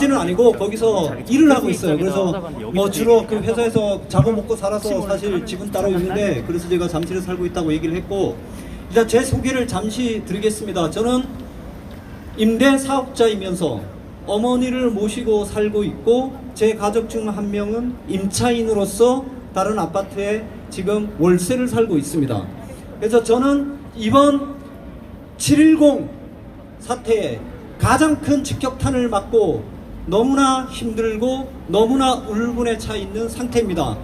나머지는 아니고 거기서 일을 하고 있어요. 그래서 뭐 주로 그 회사에서 자고 먹고 살아서 사실 집은 따로 있는데 그래서 제가 잠실에 살고 있다고 얘기를 했고 일단 제 소개를 잠시 드리겠습니다. 저는 임대 사업자이면서 어머니를 모시고 살고 있고 제 가족 중 한 명은 임차인으로서 다른 아파트에 지금 월세를 살고 있습니다. 그래서 저는 이번 710 사태에 가장 큰 직격탄을 맞고 너무나 힘들고 너무나 울분에 차 있는 상태입니다.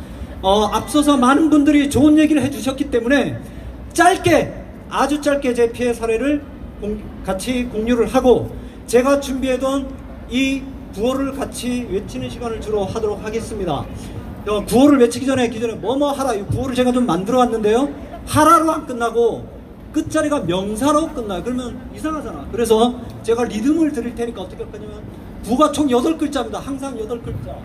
어, 앞서서 많은 분들이 좋은 얘기를 해주셨기 때문에 짧게 아주 짧게 제 피해 사례를 공- 같이 공유를 하고 제가 준비해둔 이 구호를 같이 외치는 시간을 주로 하도록 하겠습니다. 어, 구호를 외치기 전에 기존에 뭐뭐 하라 이 구호를 제가 좀 만들어 왔는데요. 하라로 안 끝나고 끝자리가 명사로 끝나요. 그러면 이상하잖아. 그래서 제가 리듬을 드릴 테니까 어떻게 할 거냐면 구가 총 8글자입니다. 항상 8글자.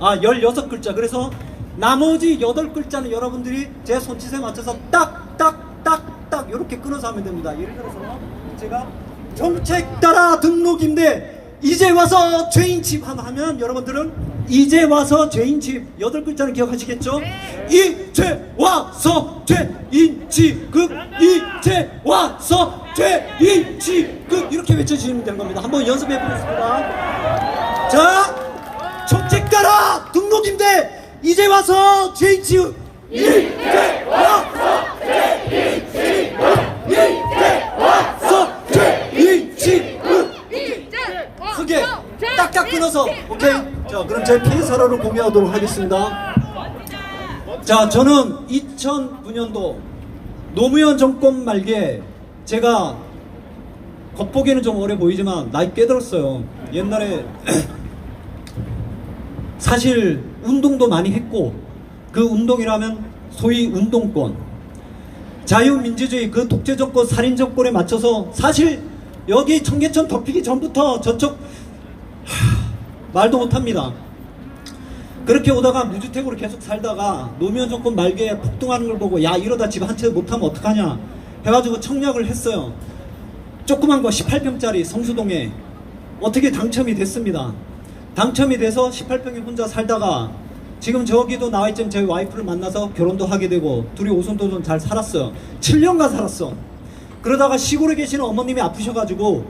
아, 16글자. 그래서 나머지 8글자는 여러분들이 제 손짓에 맞춰서 딱, 딱, 딱, 딱 이렇게 끊어서 하면 됩니다. 예를 들어서 제가 정책 따라 등록인데 이제 와서 죄인집 하면, 하면 여러분들은 이제 와서 죄인집 여덟 글자는 기억하시겠죠? 이제 와서 죄인집급 이제 와서 죄인집급 이렇게 외쳐주시면 되는 겁니다. 한번 연습해 보겠습니다. 자, 정책 따라 등록인데 이제 와서 죄인집 이제 와서 죄인집급 이제 와서 죄인집급 크게 딱딱 끊어서 오케이? 자 그럼 제 피해 사례를 공유하도록 하겠습니다. 자 저는 2009년도 노무현 정권 말기에 제가 겉보기에는 좀 어려 보이지만 나이 꽤 들었어요. 옛날에 사실 운동도 많이 했고 그 운동이라면 소위 운동권 자유민주주의 그 독재 정권 살인 정권에 맞춰서 사실 여기 청계천 덮이기 전부터 저쪽 하, 말도 못합니다. 그렇게 오다가 무주택으로 계속 살다가 노무현 정권 말기에 폭등하는 걸 보고 야 이러다 집 한 채 못하면 어떡하냐 해가지고 청약을 했어요. 조그만 거 18평짜리 성수동에 어떻게 당첨이 됐습니다. 당첨이 돼서 18평에 혼자 살다가 지금 저기도 나와 있지만 저희 와이프를 만나서 결혼도 하게 되고 둘이 오손도손 잘 살았어요. 7년간 살았어. 그러다가 시골에 계시는 어머님이 아프셔가지고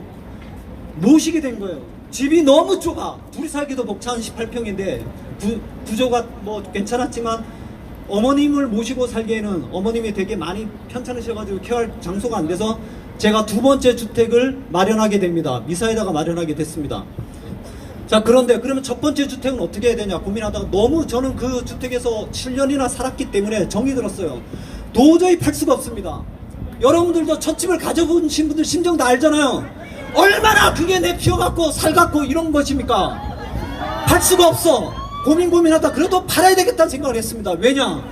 모시게 된 거예요. 집이 너무 좁아. 둘이 살기도 벅찬 18평인데 구, 구조가 뭐 괜찮았지만 어머님을 모시고 살기에는 어머님이 되게 많이 편찮으셔가지고 케어할 장소가 안 돼서 제가 두 번째 주택을 마련하게 됩니다. 미사에다가 마련하게 됐습니다. 자 그런데 그러면 첫 번째 주택은 어떻게 해야 되냐 고민하다가 너무 저는 그 주택에서 7년이나 살았기 때문에 정이 들었어요. 도저히 팔 수가 없습니다. 여러분들도 첫 집을 가져보신 분들 심정 다 알잖아요. 얼마나 그게 내 피어 갖고 살 갖고 이런 것입니까? 팔 수가 없어. 고민 고민하다 그래도 팔아야 되겠다는 생각을 했습니다. 왜냐?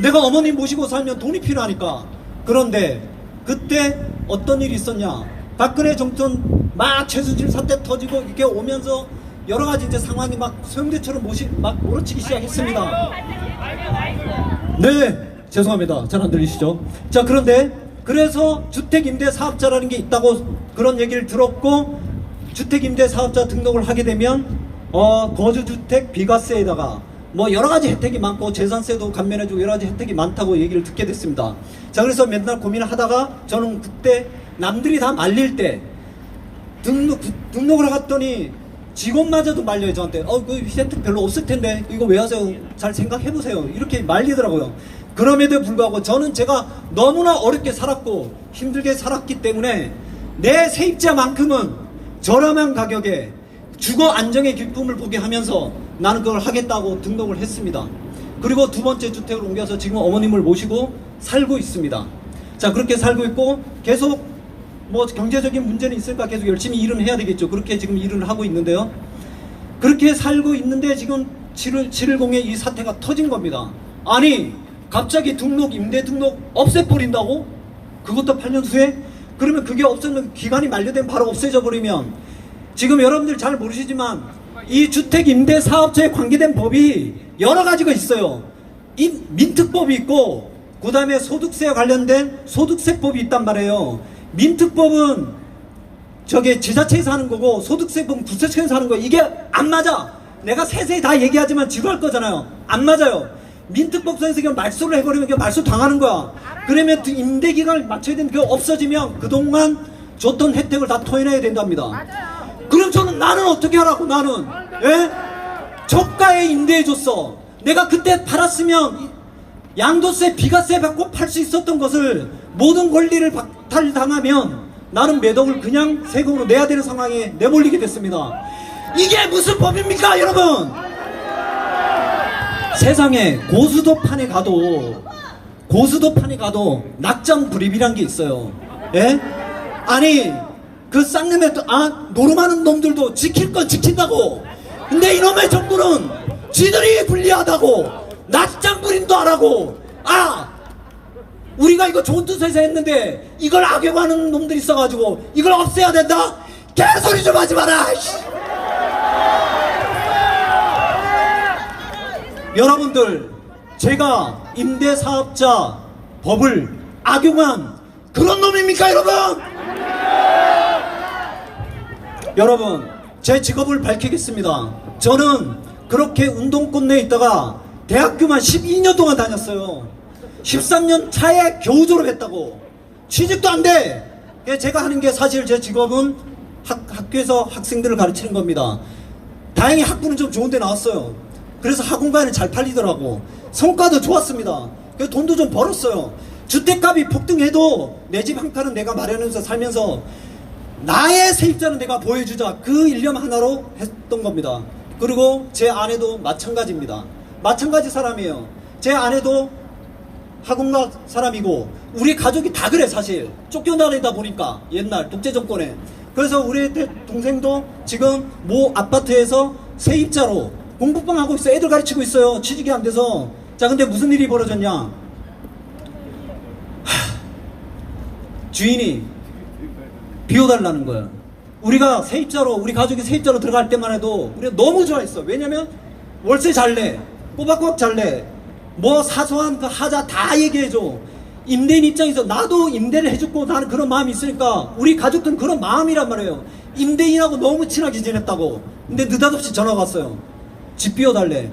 내가 어머님 모시고 살면 돈이 필요하니까. 그런데 그때 어떤 일이 있었냐? 박근혜 정권 막 최순실 사태 터지고 이렇게 오면서 여러 가지 이제 상황이 막 소용대처럼 모시 막 몰아치기 시작했습니다. 네, 죄송합니다. 잘 안 들리시죠? 자, 그런데 그래서 주택임대 사업자라는 게 있다고 그런 얘기를 들었고 주택임대 사업자 등록을 하게 되면 어, 거주주택 비과세에다가 뭐 여러 가지 혜택이 많고 재산세도 감면해주고 여러 가지 혜택이 많다고 얘기를 듣게 됐습니다. 자, 그래서 맨날 고민을 하다가 저는 그때 남들이 다 말릴 때 등록 구- 등록을 해갔더니 직원마저도 말려요 저한테. 어그 혜택 별로 없을 텐데 이거 왜 하세요? 잘 생각해 보세요. 이렇게 말리더라고요. 그럼에도 불구하고 저는 제가 너무나 어렵게 살았고 힘들게 살았기 때문에 내 세입자만큼은 저렴한 가격에 주거 안정의 기쁨을 보게 하면서 나는 그걸 하겠다고 등록을 했습니다. 그리고 두 번째 주택을 옮겨서 지금 어머님을 모시고 살고 있습니다. 자 그렇게 살고 있고 계속 뭐 경제적인 문제는 있을까 계속 열심히 일은 해야 되겠죠. 그렇게 지금 일을 하고 있는데요. 그렇게 살고 있는데 지금 7월 710에 이 사태가 터진 겁니다. 아니 갑자기 등록 임대 등록 없애버린다고? 그것도 8년 후에? 그러면 그게 없으면 기간이 만료되면 바로 없애져 버리면 지금 여러분들 잘 모르시지만 이 주택 임대 사업자에 관계된 법이 여러 가지가 있어요. 이 민특법이 있고 그다음에 소득세와 관련된 소득세법이 있단 말이에요. 민특법은 저게 지자체에서 하는 거고 소득세 보면 구세청에서 하는 거 이게 안 맞아. 내가 세세히 다 얘기하지만 지루할 거잖아요. 안 맞아요. 민특법선에서 그냥 말소를 해버리면 그냥 말소 당하는 거야. 그러면 그 임대 기간을 맞춰야 되는 게 없어지면 그동안 줬던 혜택을 다 토해내야 된답니다. 그럼 저는 나는 어떻게 하라고 나는 예? 저가에 임대해 줬어. 내가 그때 팔았으면 양도세, 비과세 받고 팔 수 있었던 것을 모든 권리를 박탈당하면 나는 매덕을 그냥 세금으로 내야 되는 상황에 내몰리게 됐습니다. 이게 무슨 법입니까, 여러분? 세상에 고수도판에 가도 고수도판에 가도 낙장 불입이란 게 있어요. 예? 아니 그 쌍놈의 또- 아 노름하는 놈들도 지킬 건 지킨다고. 근데 이놈의 정부는 지들이 불리하다고 낙장 불임도 안 하고 아 우리가 이거 좋은 뜻에서 했는데 이걸 악용하는 놈들이 있어가지고 이걸 없애야 된다. 개소리 좀 하지 마라. 씨. 여러분들 제가 임대사업자 법을 악용한 그런 놈입니까 여러분? 여러분 제 직업을 밝히겠습니다 저는 그렇게 운동권 내에 있다가 대학교만 12년 동안 다녔어요 13년 차에 겨우 졸업했다고 취직도 안 돼 제가 하는 게 사실 제 직업은 학, 학교에서 학생들을 가르치는 겁니다 다행히 학부는 좀 좋은 데 나왔어요. 그래서 학원가에는 잘 팔리더라고. 성과도 좋았습니다. 그래서 돈도 좀 벌었어요. 주택값이 폭등해도 내 집 한 칸은 내가 마련해서 살면서 나의 세입자는 내가 보여주자. 그 일념 하나로 했던 겁니다. 그리고 제 아내도 마찬가지입니다. 마찬가지 사람이에요. 제 아내도 학원가 사람이고 우리 가족이 다 그래 사실. 쫓겨나다 보니까 옛날 독재 정권에. 그래서 우리 대- 동생도 지금 모 아파트에서 세입자로 공부방 하고 있어. 애들 가르치고 있어요. 취직이 안 돼서. 자 근데 무슨 일이 벌어졌냐? 하, 주인이 비워달라는 거야. 우리가 세입자로 우리 가족이 세입자로 들어갈 때만 해도 우리가 너무 좋아했어. 왜냐면 월세 잘내. 꼬박꼬박 잘내 뭐 사소한 그 하자 다 얘기해줘. 임대인 입장에서 나도 임대를 해줬고 나는 그런 마음이 있으니까 우리 가족들은 그런 마음이란 말이에요. 임대인하고 너무 친하게 지냈다고. 근데 느닷없이 전화가 왔어요. 집 비워달래.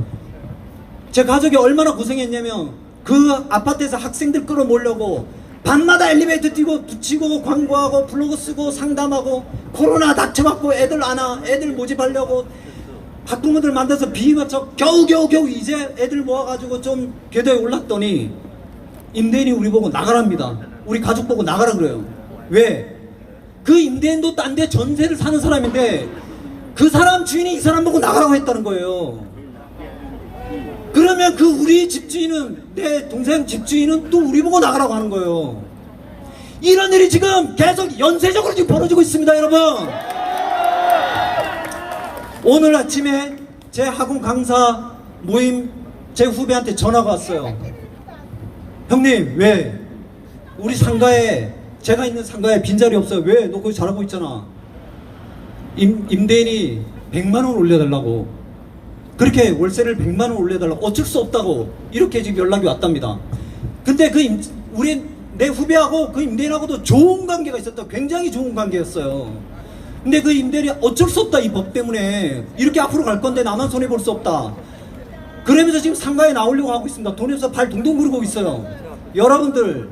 제 가족이 얼마나 고생했냐면 그 아파트에서 학생들 끌어모으려고 밤마다 엘리베이터 뛰고 붙이고 광고하고 블로그 쓰고 상담하고 코로나 닥쳐갖고 애들 안와 애들 모집하려고 학부모들 만나서 비위 맞춰 겨우 겨우 겨우 이제 애들 모아가지고 좀 궤도에 올랐더니 임대인이 우리 보고 나가랍니다 우리 가족 보고 나가라 그래요 왜? 그 임대인도 딴 데 전세를 사는 사람인데 그 사람 주인이 이 사람 보고 나가라고 했다는 거예요 그러면 그 우리 집주인은 내 동생 집주인은 또 우리 보고 나가라고 하는 거예요. 이런 일이 지금 계속 연쇄적으로 지금 벌어지고 있습니다, 여러분. 오늘 아침에 제 학원 강사 모임 제 후배한테 전화가 왔어요. 형님 왜 우리 상가에 제가 있는 상가에 빈자리 없어요. 왜 너 거기 잘하고 있잖아. 임, 임대인이 100만 원 올려달라고 그렇게 월세를 100만 원 올려달라고 어쩔 수 없다고 이렇게 지금 연락이 왔답니다. 근데 그 임, 우리 내 후배하고 그 임대인하고도 좋은 관계가 있었다. 굉장히 좋은 관계였어요. 근데 그 임대인이 어쩔 수 없다 이 법 때문에 이렇게 앞으로 갈 건데 나만 손해 볼 수 없다. 그러면서 지금 상가에 나오려고 하고 있습니다. 돈에서 발 동동 구르고 있어요. 여러분들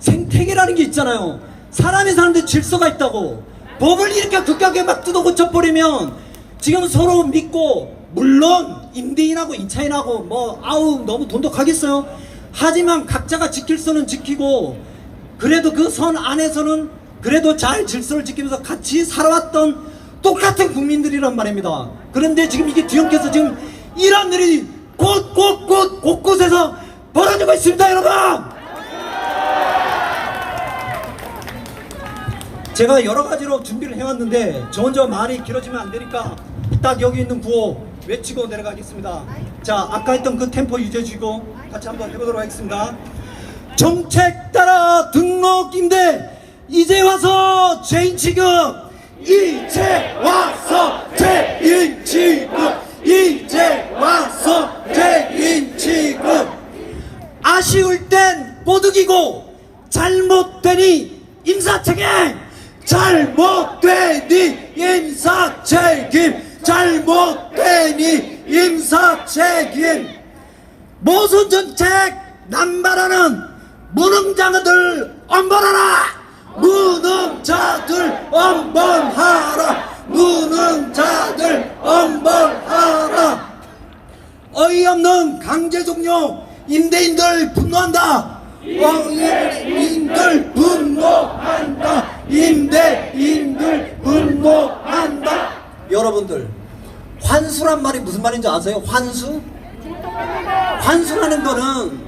생태계라는 게 있잖아요. 사람이 사는데 질서가 있다고. 법을 이렇게 극하게 막 뜯어 고쳐버리면 지금 서로 믿고 물론 임대인하고 임차인하고 뭐 아우 너무 돈독하겠어요. 하지만 각자가 지킬 선은 지키고 그래도 그 선 안에서는 그래도 잘 질서를 지키면서 같이 살아왔던 똑같은 국민들이란 말입니다. 그런데 지금 이게 뒤엉켜서 지금 이런 일이 곳곳곳 곳곳에서 벌어지고 있습니다, 여러분. 제가 여러 가지로 준비를 해왔는데 저 혼자 말이 길어지면 안 되니까 딱 여기 있는 구호 외치고 내려가겠습니다. 자, 아까 했던 그 템포 유지해주고 같이 한번 해보도록 하겠습니다. 정책 따라 등록 임대 이제 와서 죄인 취급 이제 와서 죄인 취급 이제 와서 죄인 취급 아쉬울 땐 꼬드기고 잘못되니 인사책임. 잘못되니 인사책임. 잘못되니 인사책임. 모순 정책 남발하는 무능장어들 엄벌하라! 무능자들 엄벌하라. 무능자들 엄벌하라. 어이없는 강제 종료 임대인들 분노한다. 어이인들 분노한다. 임대인들 분노한다. 여러분들 환수란 말이 무슨 말인지 아세요? 환수? 환수라는 거는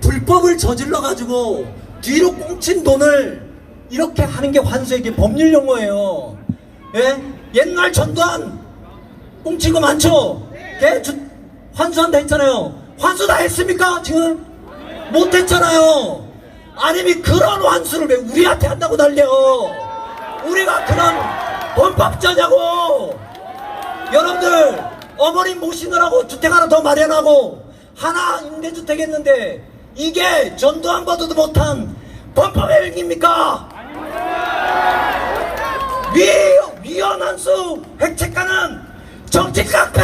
불법을 저질러 가지고 뒤로 꽁친 돈을 이렇게 하는 게 환수의 게 법률 용어예요. 예? 옛날 전두환 거 많죠? 예? 주- 환수한다 했잖아요. 환수 다 했습니까? 지금? 못 했잖아요. 아니면 그런 환수를 왜 우리한테 한다고 난려? 우리가 그런 범법자냐고! 여러분들 어머님 모시느라고 주택 하나 더 마련하고 하나 임대주택 했는데 이게 전두환보다도 못한 범법의 일입니까? 위헌한 수 획책하는 정치 깡패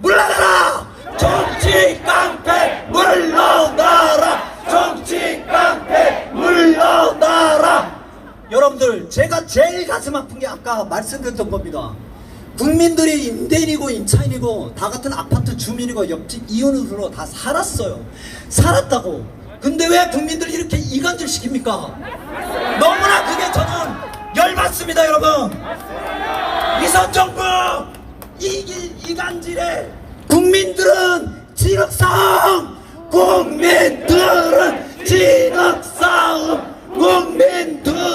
물러나라! 정치 깡패 물러나라! 정치 깡패 물러나라! 여러분들 제가 제일 가슴 아픈 게 아까 말씀드렸던 겁니다. 국민들이 임대인이고 임차인이고 다 같은 아파트 주민이고 옆집 이웃으로 다 살았어요. 살았다고. 근데 왜 국민들이 이렇게 이간질 시킵니까? 너무나 그게 저는 열받습니다, 여러분. 이선 정부 이, 이, 이간질에 국민들은 진흙싸움 국민들은 진흙싸움 국민들